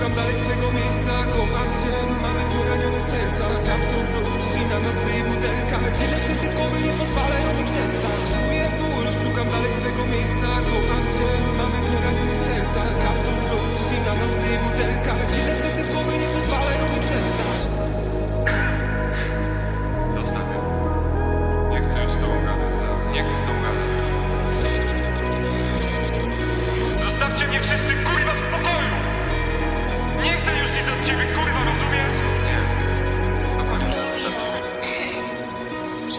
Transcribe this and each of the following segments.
Szukam dalej swego miejsca, kocham cię Mamy tu ranione serca, na kaptur dusi Na nocny butelka, dzielę się typkowy Nie pozwalają mi przestać, czuję ból Szukam dalej swego miejsca, kocham cię Mamy tu ranione serca, na kaptur dusi Na nocny butelka, dzielę się typkowy Nie pozwalają mi przestać Dostanę. Nie chcę już z tobą gadać. Nie chcę z tobą gadać. Zostawcie mnie wszyscy!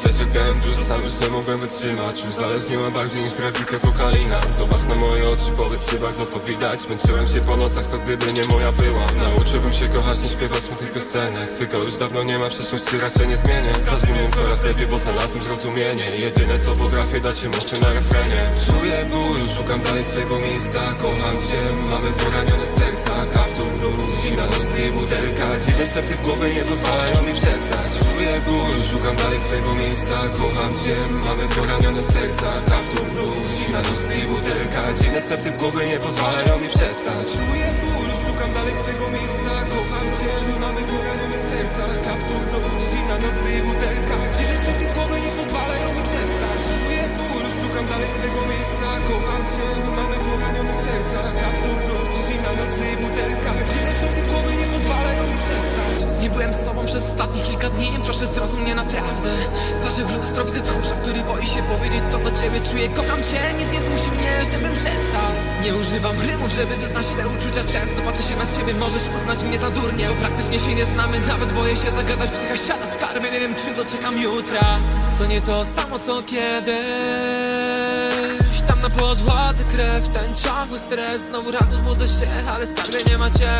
Przecierpiałem dużo, sam już nie mogłem wytrzymać. Uzależniła bardziej niż trawita kokaina Zobacz na moje oczy, powiedz czy bardzo to widać. Męczyłem się po nocach, co gdyby nie moja była. Nauczyłbym się kochać, nie śpiewać smutnych piosenek Tylko już dawno nie ma przyszłości, raczej nie zmienię. Z każdym dniem coraz lepiej, bo znalazłem zrozumienie. Jedyne co potrafię dać emocje na refrenie. Czuję ból, szukam dalej swego miejsca. Kocham cię, mamy poranione serca. Kaptur w dół, zimna noc i butelka. Dziwne serce w głowie nie pozwalają mi przestać szukam dalej swego miejsca Kocham cię, mamy poranione serca Kaptur w dół, zimna noc i butelka. Dziwne serce w głowie nie pozwalają mi przestać. Czuję ból, szukam dalej swego miejsca Kocham cię, mamy poranione serca Kaptur w dół, zimna noc i butelka. Dziwne serce w głowie nie pozwalają mi przestać. Czuję ból, szukam dalej swego miejsca Kocham cię, ostatnich kilka dni Proszę zrozum mnie naprawdę. Parzę w lustro, widzę tchórza, który boi się powiedzieć co do ciebie czuję. Kocham cię, nic nie zmusi mnie, żebym przestał. Nie używam rymów, żeby wyznać te uczucia. Często patrzę się na ciebie, możesz uznać mnie za durnie. Bo praktycznie się nie znamy, nawet boję się zagadać. Psycha siada skarbie, nie wiem czy doczekam jutra. To nie to samo co kiedyś na podłodze krew, ten ciągły stres. Znowu rano budzę się, ale skarbie nie ma cię.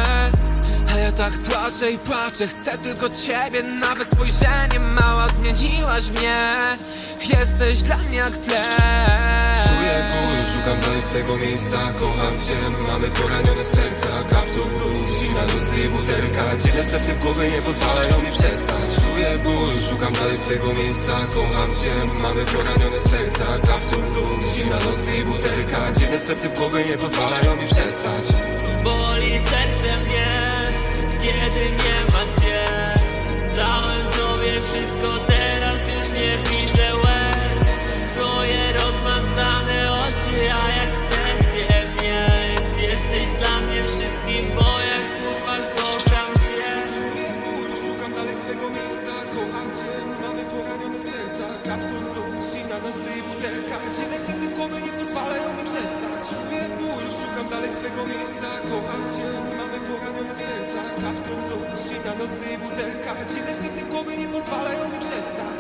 A ja tak płaczę i płaczę, chcę tylko ciebie. Nawet spojrzeniem mała zmieniłaś mnie. Jesteś dla mnie jak tlen Czuję ból, szukam dalej swego miejsca. Kocham cię, mamy poranione serca. Kaptur w dół, zimna luz i butelka. Dziwne serce w głowie nie pozwalają mi przestać Czuję ból, szukam dalej swego miejsca. Kocham cię, mamy poranione serca. Kaptur w dół, zimna luz i butelka. Dziwne serce w głowie nie pozwalają mi przestać Boli serce mnie, kiedy nie dalej swego miejsca. Kocham cię, mamy poranione serca. Kaptur w dół, zimna noc i butelka. Dziwne serce w głowie nie pozwalają mi przestać